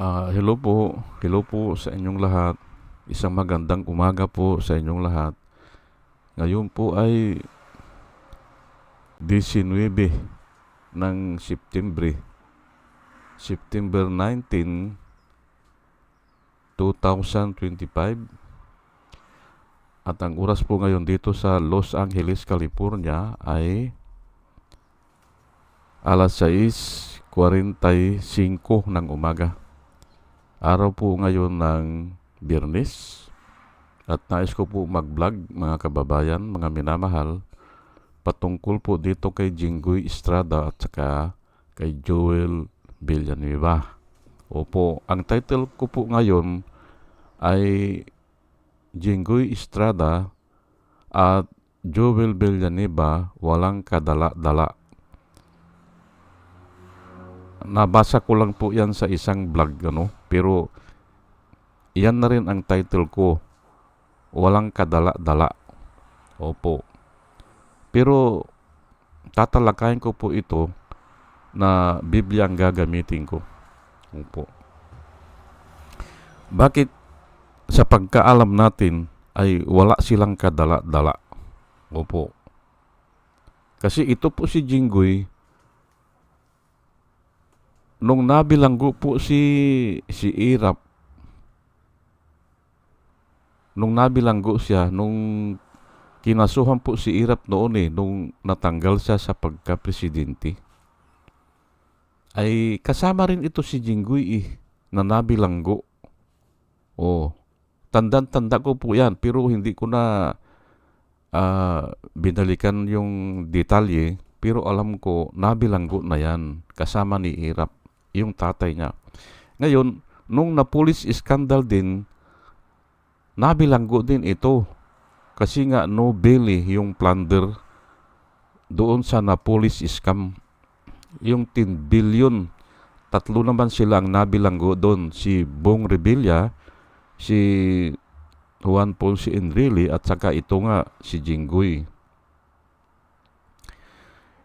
Ah, hello po. Hello po sa inyong lahat. Isang magandang umaga po sa inyong lahat. Ngayon po ay 19 ng September. September 19, 2025. At ang oras po ngayon dito sa Los Angeles, California ay alas 6.45 ng umaga. Araw po ngayon ng Biyernes at nais ko po mag-vlog mga kababayan, mga minamahal patungkol po dito kay Jinggoy Estrada at saka kay Joel Villanueva. Opo, ang title ko po ngayon ay Jinggoy Estrada at Joel Villanueva walang kadala-dala. Nabasa ko lang po yan sa isang vlog ano, pero yan na rin ang title ko. Walang kadala-dala. Opo. Pero tatalakayin ko po ito na Biblia ang gagamitin ko. Opo. Bakit sa pagkaalam natin ay wala silang kadala-dala? Opo. Kasi ito po si Jinggoy, nung nabilanggo po si si Irap, nung nabilanggo siya, nung kinasuhan po si Irap noon eh, nung natanggal siya sa pagka-presidente, ay kasama rin ito si Jinggoy eh, na nabilanggo. Oh, tandang-tanda ko po yan, pero hindi ko na uh, binalikan yung detalye, pero alam ko, nabilanggo na yan, kasama ni Irap, yung tatay niya. Ngayon, nung na-police scandal din, nabilanggo din ito. Kasi nga no belly yung plunder doon sa na-police scam. Yung 10 billion, tatlo naman sila ang nabilanggo doon. Si Bong Revilla, si Juan Ponce Enrile at saka ito nga si Jinggoy.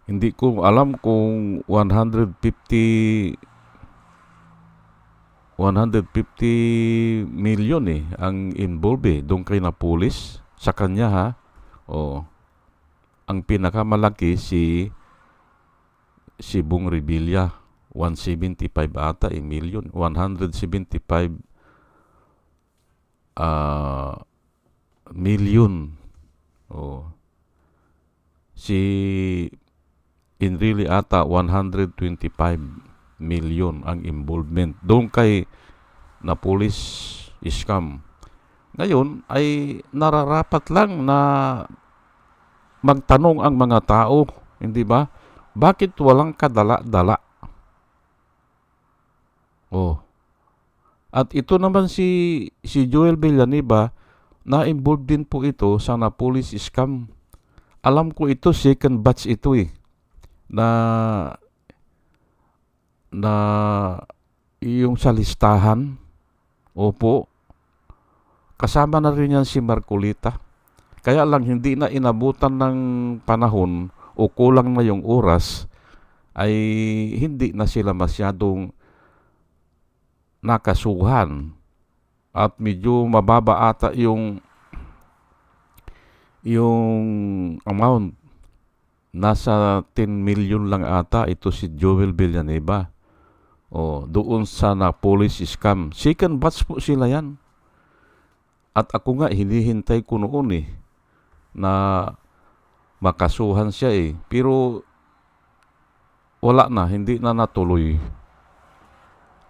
Hindi ko alam kung 150 150 million eh ang involved eh. Doon kay na pulis sa kanya ha. O ang pinakamalaki si si Bong Revilla. 175 ata eh million. 175 uh, million. Oh si Enrile ata 125 million ang involvement doon kay na police scam. Ngayon ay nararapat lang na magtanong ang mga tao, hindi ba? Bakit walang kadala-dala? Oh. At ito naman si si Joel Villanueva na involved din po ito sa na police scam. Alam ko ito second batch ito eh na na yung sa listahan, opo, kasama na rin yan si Marcolita. Kaya lang hindi na inabutan ng panahon o kulang na yung oras ay hindi na sila masyadong nakasuhan. At medyo mababa ata yung yung amount. Nasa 10 million lang ata ito si Joel Villanueva Oh, doon sa na police scam. Second batch po sila yan. At ako nga, hinihintay ko noon eh, na makasuhan siya eh. Pero, wala na, hindi na natuloy.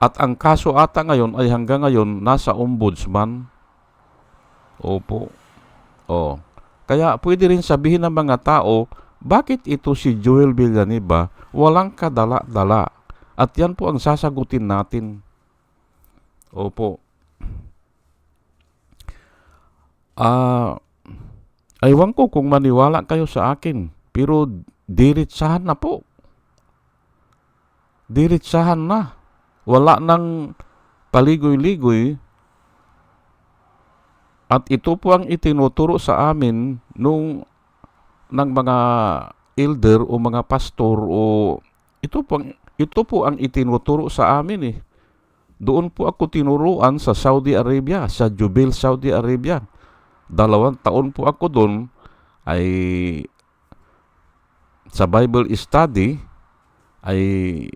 At ang kaso ata ngayon ay hanggang ngayon nasa ombudsman. Opo. Oh. Kaya pwede rin sabihin ng mga tao, bakit ito si Joel Villanueva walang kadala-dala? At yan po ang sasagutin natin. Opo. Ah, uh, aywan ko kung maniwala kayo sa akin, pero diritsahan na po. Diritsahan na. Wala nang paligoy-ligoy. At ito po ang itinuturo sa amin nung ng mga elder o mga pastor o ito po ang ito po ang itinuturo sa amin eh. Doon po ako tinuruan sa Saudi Arabia, sa Jubil, Saudi Arabia. Dalawang taon po ako doon ay sa Bible study ay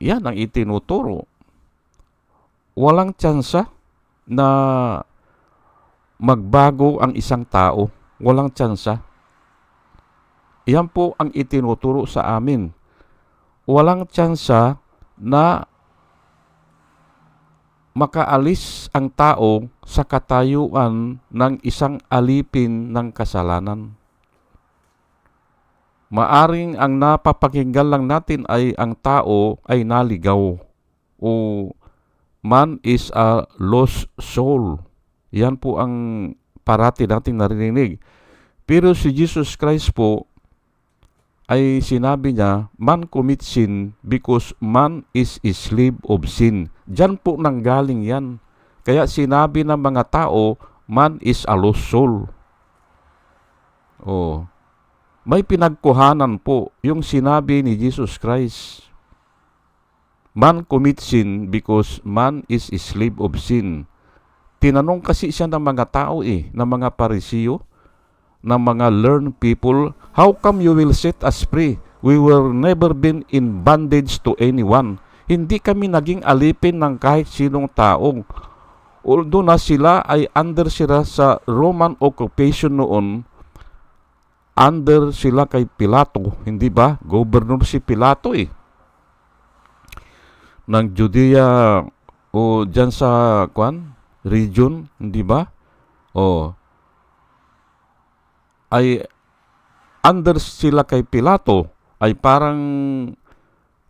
yan ang itinuturo. Walang tsansa na magbago ang isang tao. Walang tsansa. Yan po ang itinuturo sa amin. Walang tsansa na makaalis ang tao sa katayuan ng isang alipin ng kasalanan. Maaring ang napapakinggan lang natin ay ang tao ay naligaw o man is a lost soul. Yan po ang parati nating narinig. Pero si Jesus Christ po ay sinabi niya, man commit sin because man is a slave of sin. Diyan po nanggaling yan. Kaya sinabi ng mga tao, man is a lost soul. Oh. May pinagkuhanan po yung sinabi ni Jesus Christ. Man commit sin because man is a slave of sin. Tinanong kasi siya ng mga tao eh, ng mga parisiyo, ng mga learned people, how come you will set us free? We were never been in bondage to anyone. Hindi kami naging alipin ng kahit sinong taong. Although na sila ay under sila sa Roman occupation noon, under sila kay Pilato, hindi ba? Governor si Pilato eh. Ng Judea o dyan sa kwan, region, hindi ba? O ay under sila kay Pilato ay parang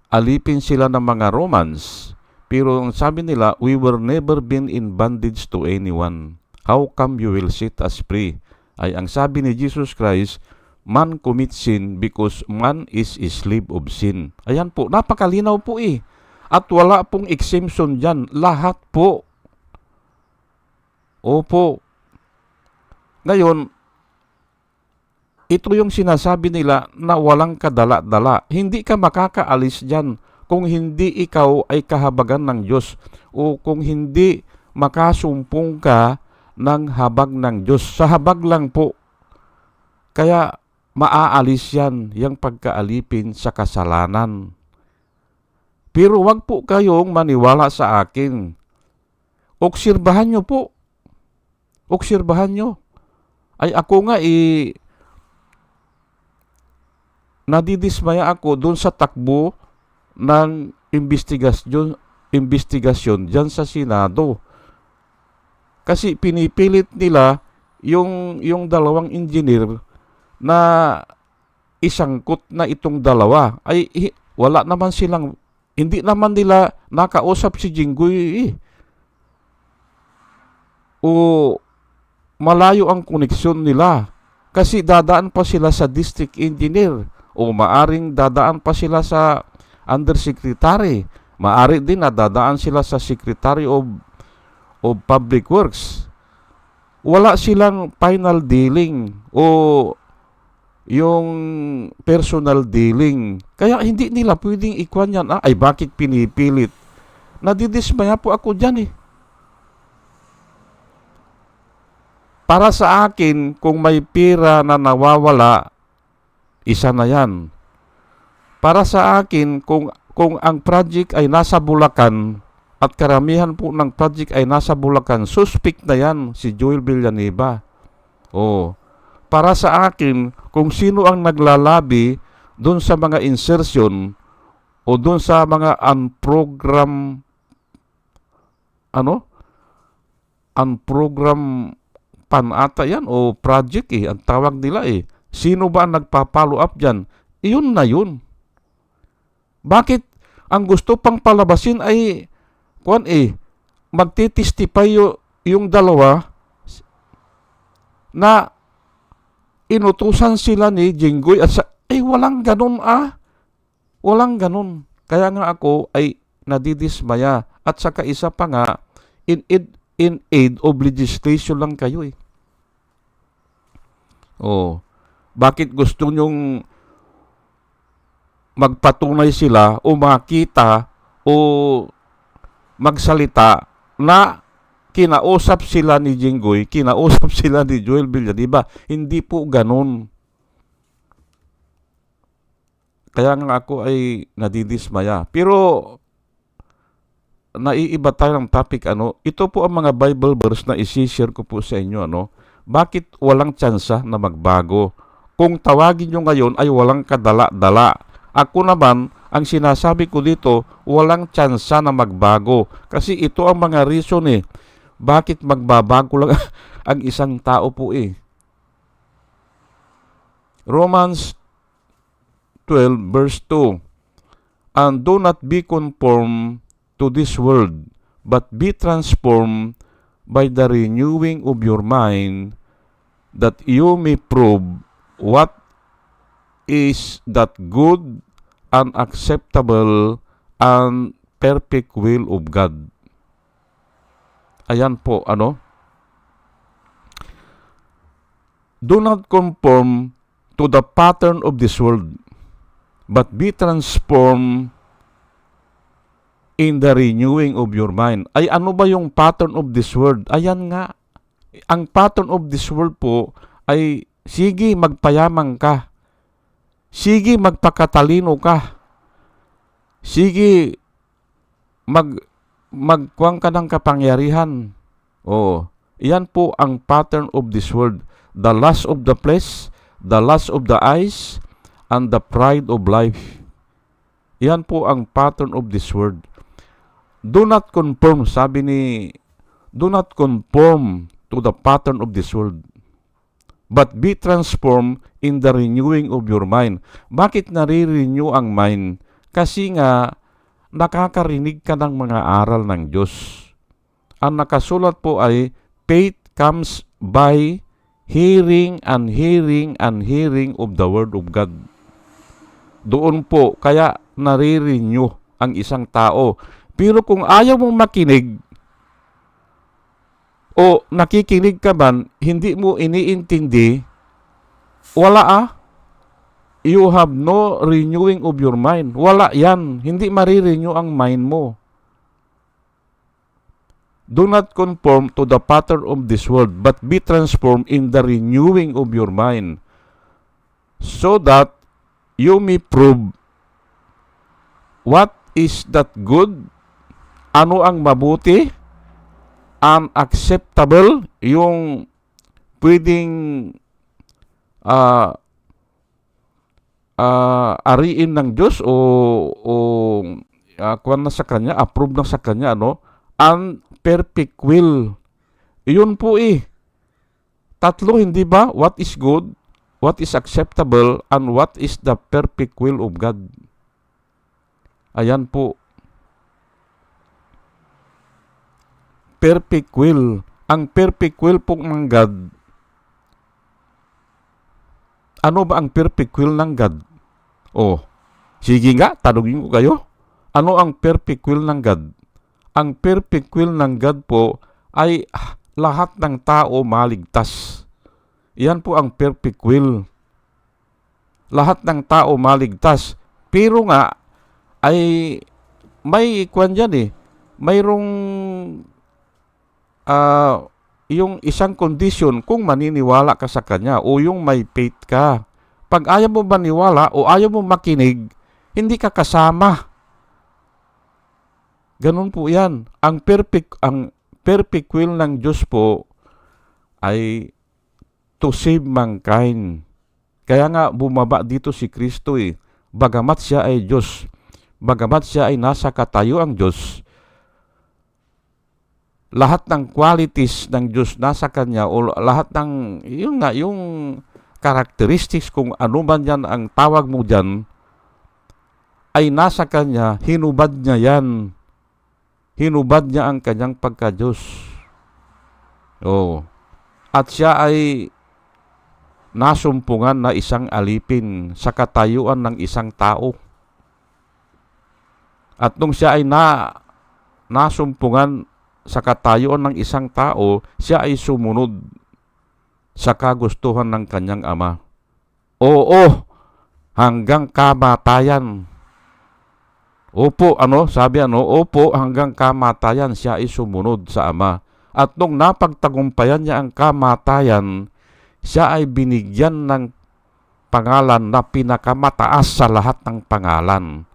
alipin sila ng mga Romans. Pero ang sabi nila, we were never been in bondage to anyone. How come you will set us free? Ay ang sabi ni Jesus Christ, man commit sin because man is a slave of sin. Ayan po, napakalinaw po eh. At wala pong exemption dyan. Lahat po. Opo. Ngayon, ito yung sinasabi nila na walang kadala-dala. Hindi ka makakaalis dyan kung hindi ikaw ay kahabagan ng Diyos o kung hindi makasumpong ka ng habag ng Diyos. Sa habag lang po. Kaya maaalis yan, yung pagkaalipin sa kasalanan. Pero wag po kayong maniwala sa akin. Obserbahan nyo po. Obserbahan nyo. Ay ako nga eh, nadidismaya ako doon sa takbo ng investigasyon, investigasyon dyan sa Senado. Kasi pinipilit nila yung, yung dalawang engineer na isangkot na itong dalawa. Ay wala naman silang, hindi naman nila nakausap si Jinggoy eh. O malayo ang koneksyon nila. Kasi dadaan pa sila sa district engineer o maaring dadaan pa sila sa undersecretary. Maari din na dadaan sila sa secretary of, of public works. Wala silang final dealing o yung personal dealing. Kaya hindi nila pwedeng ikwan yan. Ah, ay bakit pinipilit? Nadidismaya po ako dyan eh. Para sa akin, kung may pira na nawawala, isa na yan. Para sa akin, kung, kung ang project ay nasa Bulacan, at karamihan po ng project ay nasa Bulacan, suspect na yan si Joel Villanueva. Oh. Para sa akin, kung sino ang naglalabi doon sa mga insertion o doon sa mga unprogram ano? Unprogram panata yan o project eh, ang tawag nila eh. Sino ba ang nagpa-follow up dyan? Iyon na yun. Bakit ang gusto pang palabasin ay kuan eh, magtitestify yung, dalawa na inutusan sila ni Jinggoy at sa, ay walang ganun ah. Walang ganun. Kaya nga ako ay nadidismaya at saka isa pa nga in, in, in aid of legislation lang kayo eh. Oh, bakit gusto nyong magpatunay sila o makita o magsalita na kinausap sila ni Jinggoy, kinausap sila ni Joel Villanueva. Hindi po ganun. Kaya nga ako ay nadidismaya. Pero naiiba tayo ng topic ano, ito po ang mga Bible verse na isi-share ko po sa inyo ano. Bakit walang tsansa na magbago? Kung tawagin nyo ngayon ay walang kadala-dala. Ako naman, ang sinasabi ko dito, walang tsansa na magbago. Kasi ito ang mga reason eh. Bakit magbabago lang ang isang tao po eh? Romans 12 verse 2 And do not be conformed to this world, but be transformed by the renewing of your mind, that you may prove what is that good and acceptable and perfect will of God. Ayan po, ano? Do not conform to the pattern of this world, but be transformed in the renewing of your mind. Ay ano ba yung pattern of this world? Ayan nga. Ang pattern of this world po ay sige magpayamang ka. Sige magpakatalino ka. Sige mag magkuwang ka ng kapangyarihan. Oh, iyan po ang pattern of this world. The lust of the flesh, the lust of the eyes, and the pride of life. Iyan po ang pattern of this world. Do not conform, sabi ni, do not conform to the pattern of this world, but be transformed in the renewing of your mind. Bakit nare-renew ang mind? Kasi nga, nakakarinig ka ng mga aral ng Diyos. Ang nakasulat po ay, faith comes by hearing and hearing and hearing of the Word of God. Doon po, kaya nare-renew ang isang tao. Pero kung ayaw mong makinig, o nakikinig ka man, hindi mo iniintindi, wala ah. You have no renewing of your mind. Wala yan. Hindi marirenew ang mind mo. Do not conform to the pattern of this world, but be transformed in the renewing of your mind, so that you may prove what is that good, ano ang mabuti, ang acceptable, yung pwedeng uh, uh, ariin ng Diyos o, o uh, kuwan na sa Kanya, approve na sa Kanya, ano, ang perfect will. Iyon po eh. Tatlo, hindi ba? What is good, what is acceptable, and what is the perfect will of God. Ayan po. Perfect will. Ang perfect will po ng God, ano ba ang perfect will ng God? Oh, sige nga, tanungin ko kayo. Ano ang perfect will ng God? Ang perfect will ng God po ay lahat ng tao maligtas. Yan po ang perfect will. Lahat ng tao maligtas. Pero nga, ay may kwan dyan eh. Mayroong uh, yung isang kondisyon kung maniniwala ka sa kanya o yung may faith ka. Pag ayaw mo maniwala o ayaw mo makinig, hindi ka kasama. Ganun po 'yan. Ang perfect ang perfect will ng Diyos po ay to save mankind. Kaya nga bumaba dito si Kristo eh. Bagamat siya ay Diyos, bagamat siya ay nasa katayo ang Diyos, lahat ng qualities ng Diyos nasa kanya o lahat ng yung nga yung characteristics kung ano man yan ang tawag mo diyan ay nasa kanya hinubad niya yan. Hinubad niya ang kanyang pagka-Diyos. Oh at siya ay nasumpungan na isang alipin sa katayuan ng isang tao. At nung siya ay na nasumpungan sa katayuan ng isang tao, siya ay sumunod sa kagustuhan ng kanyang ama. Oo, hanggang kamatayan. Opo, ano, sabi ano, opo, hanggang kamatayan siya ay sumunod sa Ama. At nung napagtagumpayan niya ang kamatayan, siya ay binigyan ng pangalan na pinakamataas sa lahat ng pangalan.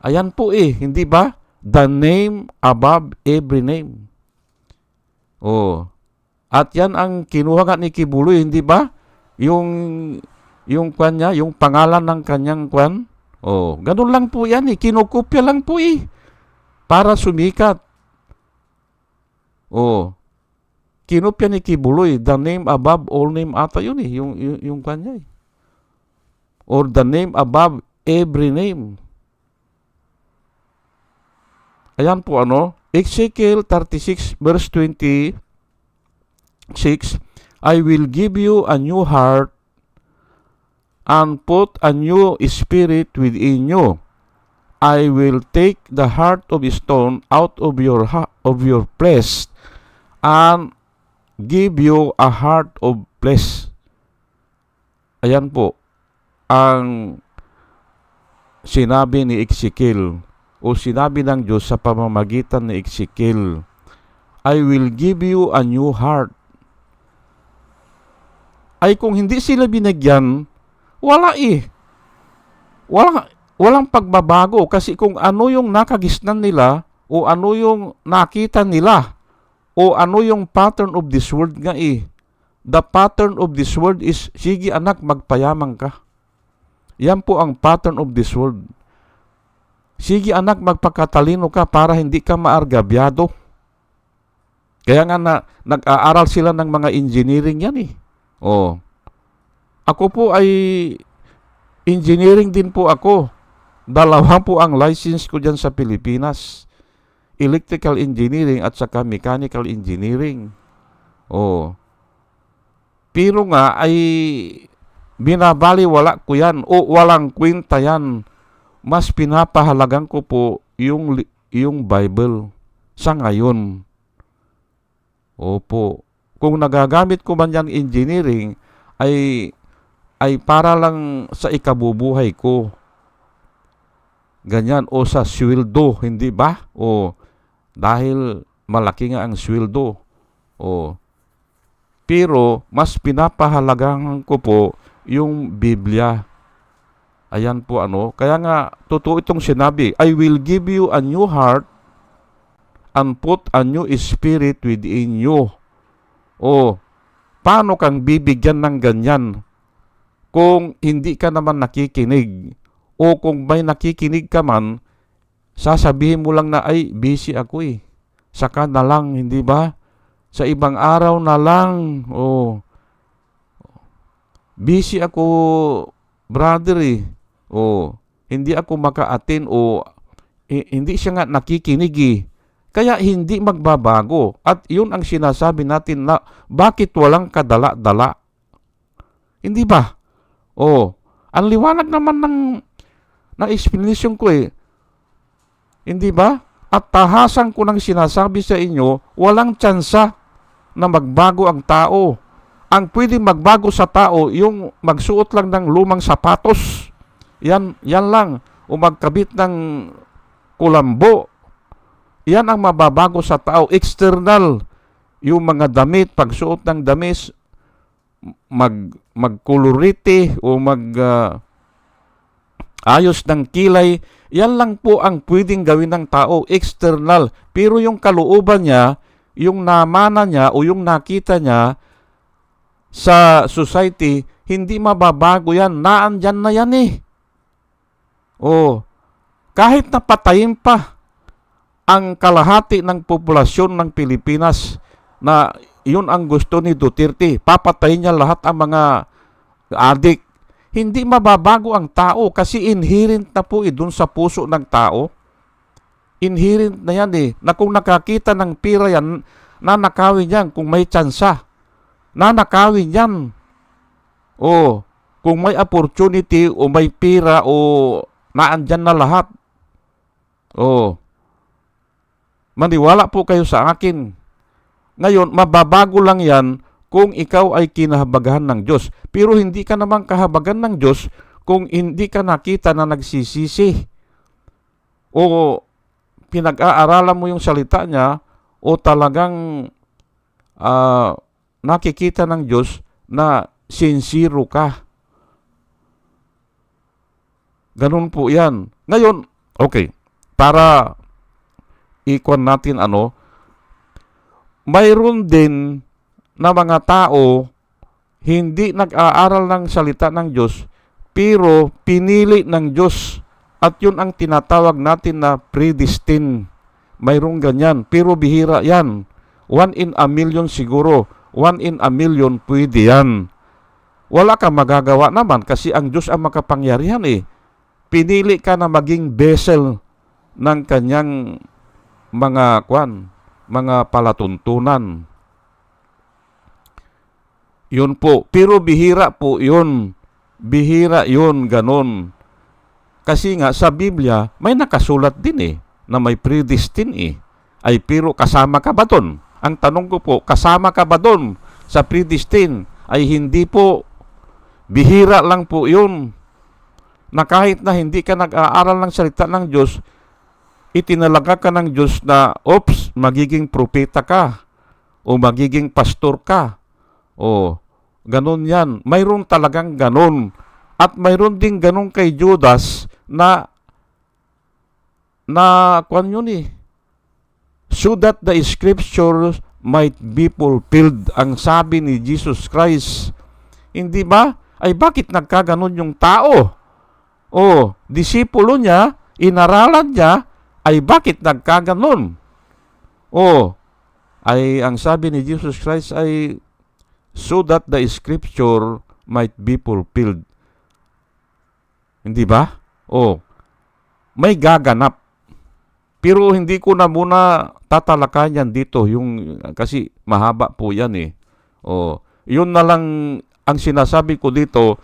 Ayan po eh, hindi ba? The name above every name. Oh. At yan ang kinuha nga ni Kibuloy, hindi ba? Yung yung kwan niya, yung pangalan ng kanyang kwan. Oh, ganun lang po yan eh. Kinukopya lang po eh. Para sumikat. Oh. Kinopya ni Kibuloy, the name above all name ata yun eh. Yung, yung, yung kanya eh. Or the name above every name. Ayan po ano. Ezekiel 36 verse 26. I will give you a new heart and put a new spirit within you. I will take the heart of stone out of your of your flesh and give you a heart of flesh. Ayan po ang sinabi ni Ezekiel o sinabi ng Diyos sa pamamagitan ni Ezekiel. I will give you a new heart. Ay kung hindi sila binigyan, wala eh. Walang, walang pagbabago kasi kung ano yung nakagisnan nila o ano yung nakita nila o ano yung pattern of this world nga eh. The pattern of this world is, sige anak, magpayamang ka. Yan po ang pattern of this world. Sige anak, magpakatalino ka para hindi ka maargabyado. Kaya nga na, nag-aaral sila ng mga engineering yan eh. Oh. Ako po ay engineering din po ako. Dalawa po ang license ko dyan sa Pilipinas. Electrical engineering at saka mechanical engineering. Oh. Pero nga ay binabali wala ko yan o walang kwenta yan. Mas pinapahalagan ko po yung, yung Bible sa ngayon. Opo. Kung nagagamit ko man yung engineering, ay ay para lang sa ikabubuhay ko. Ganyan o sa sweldo, hindi ba? O dahil malaki nga ang sweldo. O pero mas pinapahalagan ko po yung Biblia. Ayan po ano. Kaya nga totoo itong sinabi, I will give you a new heart and put a new spirit within you. O paano kang bibigyan ng ganyan kung hindi ka naman nakikinig? O kung may nakikinig ka man sasabihin mo lang na ay busy ako eh. Saka na lang hindi ba? Sa ibang araw na lang. Oh. Busy ako brother eh oh hindi ako maka-attend o eh, hindi siya nga nakikinig kaya hindi magbabago. At yun ang sinasabi natin na bakit walang kadala-dala. Hindi ba? Oh, ang liwanag naman ng ng explanation ko eh. Hindi ba? At tahasan ko ng sinasabi sa inyo, walang tsansa na magbago ang tao. Ang pwedeng magbago sa tao, yung magsuot lang ng lumang sapatos. Yan, yan lang. O magkabit ng kulambo yan ang mababago sa tao. External, yung mga damit, pagsuot ng damis, mag magkulorite o mag uh, ayos ng kilay, yan lang po ang pwedeng gawin ng tao, external. Pero yung kalooban niya, yung namana niya o yung nakita niya sa society, hindi mababago yan. Naandyan na yan eh. Oh, kahit napatayin pa, ang kalahati ng populasyon ng Pilipinas na yun ang gusto ni Duterte. Papatayin niya lahat ang mga adik. Hindi mababago ang tao kasi inherent na po eh, dun sa puso ng tao. Inherent na yan eh. Na kung nakakita ng pira yan, nanakawin yan kung may tsansa. Nanakawin yan. O, kung may opportunity o may pira o naandyan na lahat. O, Maniwala po kayo sa akin. Ngayon, mababago lang yan kung ikaw ay kinahabagahan ng Diyos. Pero hindi ka naman kahabagan ng Diyos kung hindi ka nakita na nagsisisi. o pinag-aaralan mo yung salita niya o talagang ah, nakikita ng Diyos na sincero ka. Ganun po yan. Ngayon, okay, para ikon natin ano, mayroon din na mga tao hindi nag-aaral ng salita ng Diyos pero pinili ng Diyos at yun ang tinatawag natin na predestined. Mayroong ganyan pero bihira yan. One in a million siguro. One in a million pwede yan. Wala kang magagawa naman kasi ang Diyos ang makapangyarihan eh. Pinili ka na maging vessel ng kanyang mga kwan, mga palatuntunan. Yun po. Pero bihira po yun. Bihira yun, ganon. Kasi nga sa Biblia, may nakasulat din eh, na may predestined eh. Ay pero kasama ka ba doon? Ang tanong ko po, kasama ka ba doon sa predestined? Ay hindi po, bihira lang po yun. Na kahit na hindi ka nag-aaral ng salita ng Diyos, itinalaga ka ng Diyos na, oops, magiging propeta ka, o magiging pastor ka, o ganun yan. Mayroon talagang ganun. At mayroon din ganun kay Judas na na kwan yun eh. So that the scriptures might be fulfilled ang sabi ni Jesus Christ. Hindi ba? Ay bakit nagkaganon yung tao? O, disipulo niya, inaralan niya, ay bakit nagkaganon? O, ay ang sabi ni Jesus Christ ay so that the scripture might be fulfilled. Hindi ba? O, may gaganap. Pero hindi ko na muna tatalakayan yan dito yung kasi mahaba po yan eh. O, yun na lang ang sinasabi ko dito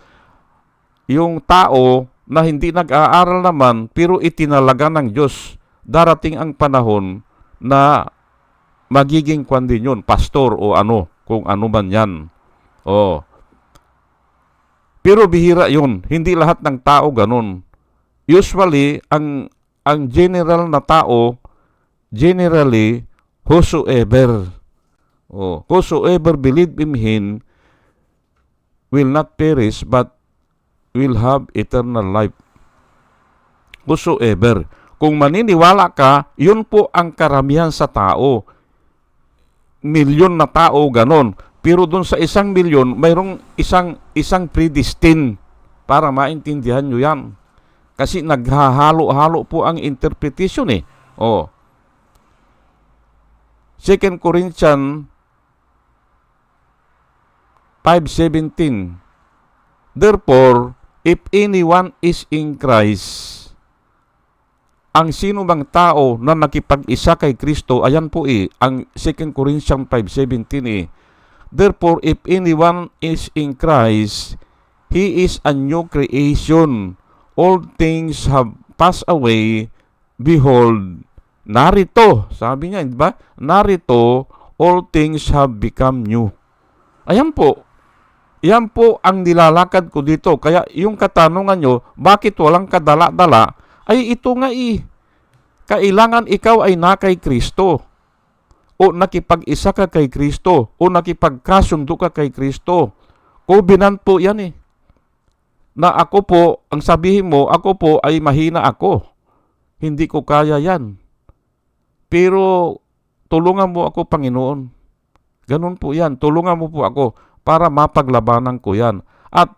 yung tao na hindi nag-aaral naman pero itinalaga ng Diyos darating ang panahon na magiging kwan din yun, pastor o ano, kung ano man yan. O. Pero bihira yun. Hindi lahat ng tao ganun. Usually, ang ang general na tao, generally, whosoever, oh, whosoever believe in Him will not perish but will have eternal life. Whosoever. Kung maniniwala ka, yun po ang karamihan sa tao. Milyon na tao, ganon. Pero doon sa isang milyon, mayroong isang, isang predestined para maintindihan nyo yan. Kasi naghahalo-halo po ang interpretation eh. Oh. 2 Corinthians 5.17 Therefore, if anyone is in Christ, ang sino bang tao na nakipag-isa kay Kristo, ayan po eh, ang 2 Corinthians 5.17 eh. Therefore, if anyone is in Christ, he is a new creation. All things have passed away. Behold, narito, sabi niya, di ba? Narito, all things have become new. Ayan po. Yan po ang nilalakad ko dito. Kaya yung katanungan nyo, bakit walang kadala-dala, ay ito nga eh. Kailangan ikaw ay na kay Kristo. O nakipag-isa ka kay Kristo. O nakipagkasundo ka kay Kristo. Covenant po yan eh. Na ako po, ang sabihin mo, ako po ay mahina ako. Hindi ko kaya yan. Pero tulungan mo ako, Panginoon. Ganun po yan. Tulungan mo po ako para mapaglabanan ko yan. At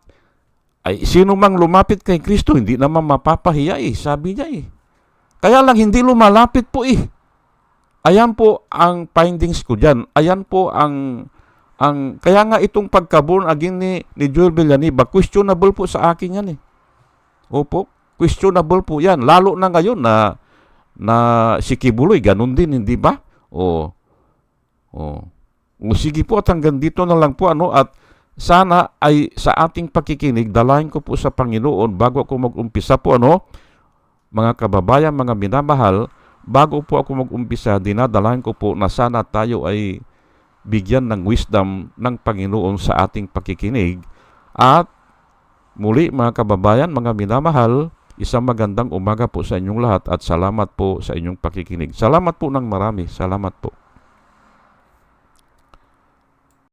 ay sino mang lumapit kay Kristo, hindi naman mapapahiya eh. Sabi niya eh. Kaya lang hindi lumalapit po eh. Ayan po ang findings ko diyan. Ayan po ang ang kaya nga itong pagka-born again ni, ni Joel Villanueva, questionable po sa akin yan eh. Opo, questionable po yan. Lalo na ngayon na na si Kibuloy, ganun din, hindi ba? O, o sige po at hanggang dito na lang po ano at sana ay sa ating pakikinig, dalahin ko po sa Panginoon bago ako mag-umpisa po ano, mga kababayan, mga minamahal, bago po ako mag-umpisa, dinadalahin ko po na sana tayo ay bigyan ng wisdom ng Panginoon sa ating pakikinig. At muli mga kababayan, mga minamahal, Isang magandang umaga po sa inyong lahat at salamat po sa inyong pakikinig. Salamat po ng marami. Salamat po.